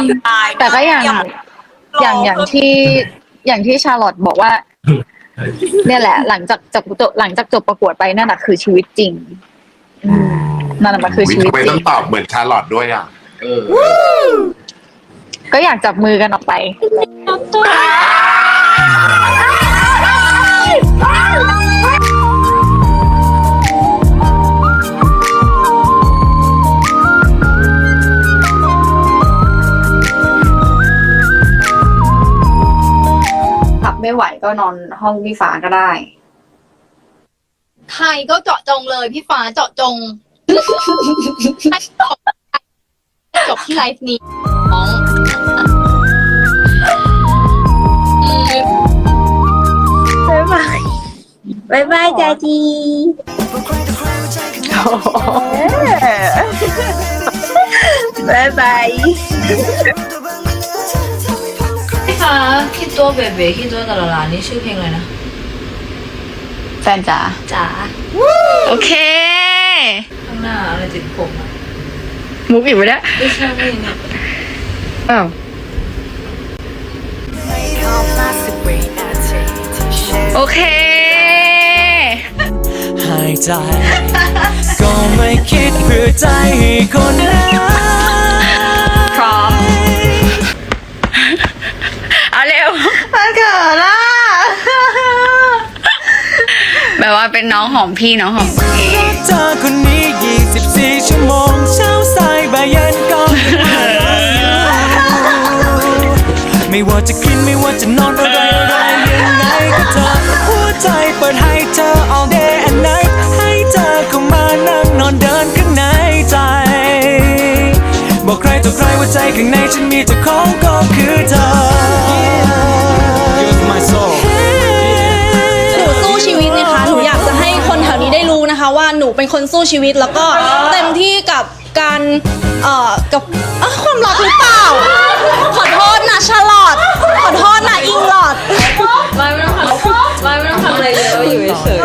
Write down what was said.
ลังกายแต่ก็อย่าง อย่างอย่างที่อย่างที่ชาลอตบอกว่า เนี่ยแหละ หลังจากจบหลังจากจบประกวดไปนั่นแหะคือชีวิตจริงอืมนั่นแหละมันคือชีวิตทำไมจริต้องงตอบเหมือนชาลอตด้วยอะ เออ ก็อยากจับมือกันออกไปขับ ไม่ไหวก็นอนห้องพี่ฟ้าก็ได้ ใครก็เจาะจงเลยพี่ฟ้าเจาะจงให้จบจบที่ไลฟ์นี้น้องอืมบายบายบายบายจ้าจีบายบาย พี่ฟ้าคิดตัวเบเบคิดตัวตลอดลานี่ชื่อเพลงอะไรนะ แฟนจ๋าจ๋าโอเค ข้างหน้าอะไรติดผมอะมุกอีกไหมเนี่ยไม่ใช่ไม่เนี่ยอ้าว โอเค หายใจ ก็ไม่คิดเพื่อใจให้คน แบบว่าเป็นน้องหอมพี่น้องหอมพี่เธอคนนี้24ชั่วโมงเช้าสายบ่ายเย็นก็ไม่ว่าจะกินไม่ว่าจะนอนอะไรอะไรยังไงก็เธอหัวใจเปิดให้เธอ all day and night ให้เธอเข้ามานั่งนอนเดินข้างในใจ บอกใครต่อใครว่าใจข้างในฉันมีเจ้าของก็คือเธอ ว่าหนูเป็นคนสู้ชีวิตแล้วก็เต็มที่กับการเอ่อกับความรักหรือเปล่า ขอโทษนะชาลอตขอโทษนะอิงหลอดไม่ไม่ต้องทำไม่ไม่ต้องทำอะไรเลยเรอยู่เฉย